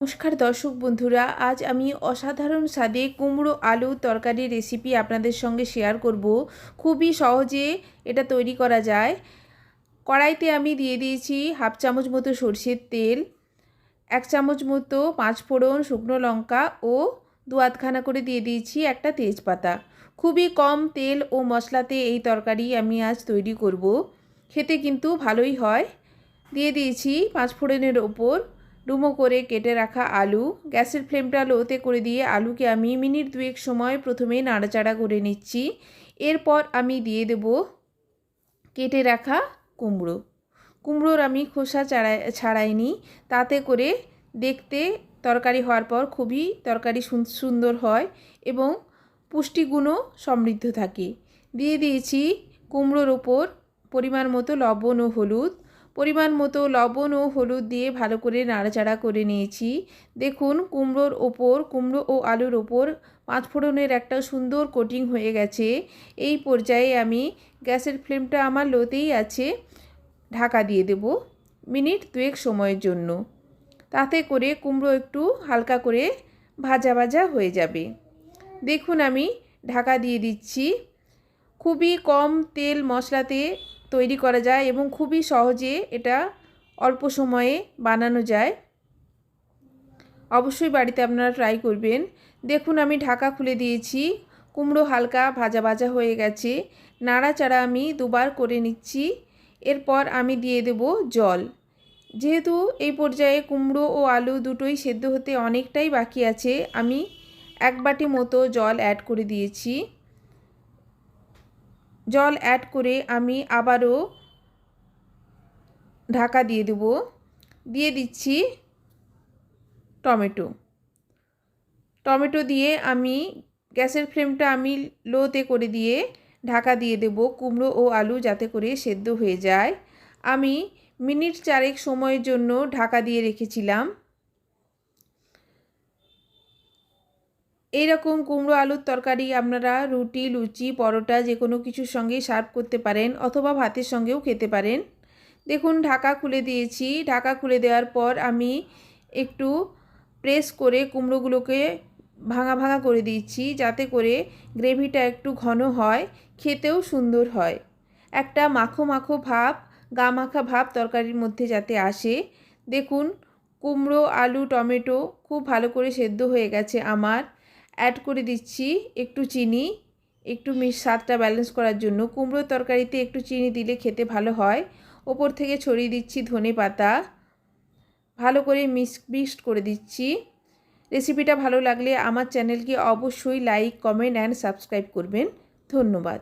নমস্কার দর্শক বন্ধুরা, আজ আমি অসাধারণ স্বাদে কুমড়ো আলু তরকারি রেসিপি আপনাদের সঙ্গে শেয়ার করব। খুবই সহজে এটা তৈরি করা যায়। কড়াইতে আমি দিয়ে দিয়েছি হাফ চামচ মতো সর্ষের তেল, এক চামচ মতো পাঁচ ফোড়ন শুকনো লঙ্কা ও দু আধখানা করে দিয়ে দিয়েছি একটা তেজপাতা। খুবই কম তেল ও মশলাতে এই তরকারি আমি আজ তৈরি করব। খেতে কিন্তু ভালোই হয়। দিয়ে দিয়েছি পাঁচ ফোড়নের ওপর ডুমো করে কেটে রাখা আলু, গ্যাসের ফ্লেমটা লোতে করে দিয়ে আলুকে আমি মিনিট দুয়েক সময় প্রথমে নাড়াচাড়া করে নিচ্ছি। এরপর আমি দিয়ে দেব কেটে রাখা কুমড়ো। কুমড়োর আমি খোসা চাড়াই, ছাড়াইনি। তাতে করে দেখতে তরকারি হওয়ার পর খুবই তরকারি সুন্দর হয় এবং পুষ্টিগুণও সমৃদ্ধ থাকে। দিয়ে দিয়েছি কুমড়োর ওপর পরিমাণ মতো লবণ ও হলুদ। পরিমাণ মতো লবণ ও হলুদ দিয়ে ভালো করে নাড়াচাড়া করে নিয়েছি। দেখুন, কুমড়োর ওপর, কুমড়ো ও আলুর ওপর পাঁচফোড়নের একটা সুন্দর কোটিং হয়ে গেছে। এই পর্যায়ে আমি গ্যাসের ফ্লেমটা আমার লোতেই আছে, ঢাকা দিয়ে দেব মিনিট দুয়েক সময়ের জন্য। তাতে করে কুমড়ো একটু হালকা করে ভাজা ভাজা হয়ে যাবে। দেখুন আমি ঢাকা দিয়ে দিচ্ছি। খুবই কম তেল মশলাতে তৈরি করা যায় এবং খুবই সহজে এটা অল্প সময়ে বানানো যায়। অবশ্যই বাড়িতে আপনারা ট্রাই করবেন। দেখুন, আমি ঢাকা খুলে দিয়েছি। কুমড়ো হালকা ভাজা ভাজা হয়ে গেছে। নাড়াচাড়া আমি দুবার করে নিচ্ছি। এরপর আমি দিয়ে দেব জল। যেহেতু এই পর্যায়ে কুমড়ো ও আলু দুটোই সেদ্ধ হতে অনেকটাই বাকি আছে, আমি এক বাটি মতো জল অ্যাড করে দিয়েছি। জল অ্যাড করে আমি আবারও ঢাকা দিয়ে দেব। দিয়ে দিচ্ছি টমেটো। টমেটো দিয়ে আমি গ্যাসের ফ্লেমটা আমি লোতে করে দিয়ে ঢাকা দিয়ে দেব কুমড়ো ও আলু যাতে করে সেদ্ধ হয়ে যায়। আমি মিনিট চারেক সময়ের জন্য ঢাকা দিয়ে রেখেছিলাম। এইরকম কুমড়ো আলুর তরকারি আপনারা রুটি, লুচি, পরোটা যে কোনো কিছুর সঙ্গে সার্ভ করতে পারেন অথবা ভাতের সঙ্গেও খেতে পারেন। দেখুন, ঢাকা খুলে দিয়েছি। ঢাকা খুলে দেওয়ার পর আমি একটু প্রেস করে কুমড়োগুলোকে ভাঙা ভাঙা করে দিচ্ছি যাতে করে গ্রেভিটা একটু ঘন হয়, খেতেও সুন্দর হয়। একটা মাখো মাখো ভাব, গা মাখা ভাব তরকারির মধ্যে যাতে আসে। দেখুন, কুমড়ো, আলু, টমেটো খুব ভালো করে সেদ্ধ হয়ে গেছে আমার। অ্যাড করে দিচ্ছি একটু চিনি, একটু মিশ, স্বাদটা ব্যালেন্স করার জন্য। কুমড়োর তরকারিতে একটু চিনি দিলে খেতে ভালো হয়। ওপর থেকে ছড়িয়ে দিচ্ছি ধনে পাতা। ভালো করে মিক্স মিক্সড করে দিচ্ছি। রেসিপিটা ভালো লাগলে আমার চ্যানেলকে অবশ্যই লাইক কমেন্ট অ্যান্ড সাবস্ক্রাইব করবেন। ধন্যবাদ।